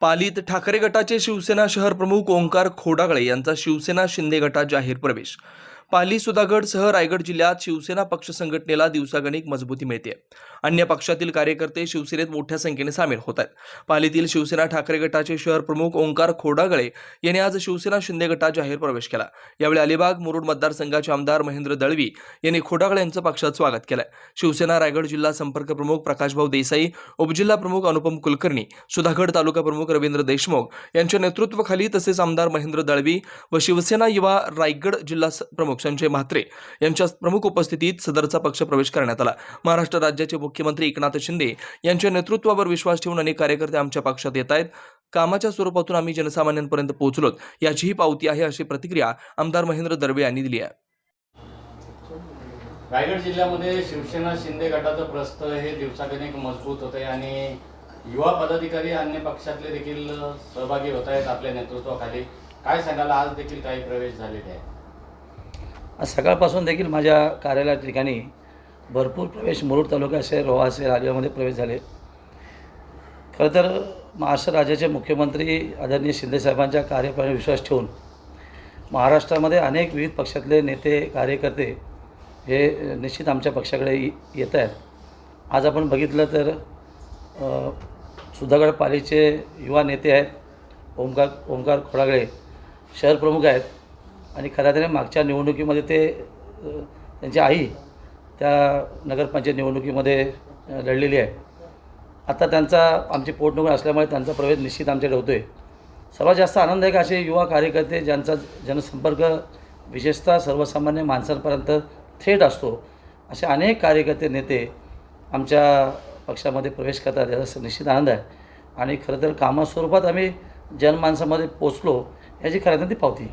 पालीत ठाकरे गटाचे शिवसेना शहर प्रमुख ओंकार खोडागळे यांचा शिवसेना शिंदे गटात जाहीर प्रवेश. पाली सुधागडसह रायगड जिल्ह्यात शिवसेना पक्ष संघटनेला दिवसागणिक मजबूती मिळते अन्य पक्षातील कार्यकर्ते शिवसेनेत मोठ्या संख्येने सामील होत आहेत. पालीतील शिवसेना ठाकरे गटाचे शहर प्रमुख ओंकार खोडागळे यांनी आज शिवसेना शिंदे गटात जाहीर प्रवेश केला. यावेळी अलिबाग मुरुड मतदारसंघाचे आमदार महेंद्र दळवी यांनी खोडागळे यांचं पक्षात स्वागत केलं शिवसेना रायगड जिल्हा संपर्क प्रमुख प्रकाशभाऊ देसाई उपजिल्हा प्रमुख अनुपम कुलकर्णी सुधागड तालुका प्रमुख रवींद्र देशमुख यांच्या नेतृत्वाखाली तसेच आमदार महेंद्र दळवी व शिवसेना युवा रायगड जिल्हा प्रमुख प्रमुख संजय म्हात्रे यांच्या प्रमुख उपस्थितीत सदरचा पक्ष प्रवेश करण्यात आला. महाराष्ट्र राज्याचे मुख्यमंत्री एकनाथ शिंदे यांच्या नेतृत्वावर विश्वास ठेवून अनेक कार्यकर्ते आमच्या पक्षात येत आहेत. कामाच्या स्वरूपातून आम्ही जनसामान्यांपर्यंत पोहोचलोत. याचीही पावती आहे अशी प्रतिक्रिया आमदार महेंद्र दर्वे यांनी दिली आहे. रायगड जिल्ह्यामध्ये शिवसेना शिंदे गटाचं प्रस्त हे दिवसागणिक मजबूत होते आणि युवा पदाधिकारी अन्य पक्षातले देखील सहभागी होत आहेत आपल्या नेतृत्वाखाली. काय सांगायला आज देखील काही प्रवेश झालेले आहे आज सकाळपासून देखील माझ्या कार्यालया ठिकाणी भरपूर प्रवेश मुरुड तालुका असेल रोहा असेल आलियामध्ये प्रवेश झाले. खरं तर महाराष्ट्र राज्याचे मुख्यमंत्री आदरणीय शिंदेसाहेबांच्या कार्यप्रणाली विश्वास ठेवून महाराष्ट्रामध्ये अनेक विविध पक्षातले नेते कार्यकर्ते हे निश्चित आमच्या पक्षाकडे येत आहेत. आज आपण बघितलं तर सुधागड पालीचे युवा नेते आहेत ओंकार ओंकार खोडागळे शहर प्रमुख आहेत. आणि खऱ्या तरी मागच्या निवडणुकीमध्ये ते त्यांची आई त्या नगरपंचायत निवडणुकीमध्ये लढलेली आहे. आता त्यांचा आमची पोटनिवडणूक असल्यामुळे त्यांचा प्रवेश निश्चित आमच्याकडे होतो आहे सर्वात जास्त आनंददायक असे युवा कार्यकर्ते ज्यांचा जनसंपर्क विशेषतः सर्वसामान्य माणसांपर्यंत थेट असतो. असे अनेक कार्यकर्ते नेते आमच्या पक्षामध्ये प्रवेश करतात याचा निश्चित आनंद आहे. आणि खरं तर कामास्वरूपात आम्ही जनमानसामध्ये पोचलो याची खरं तर ती पावती.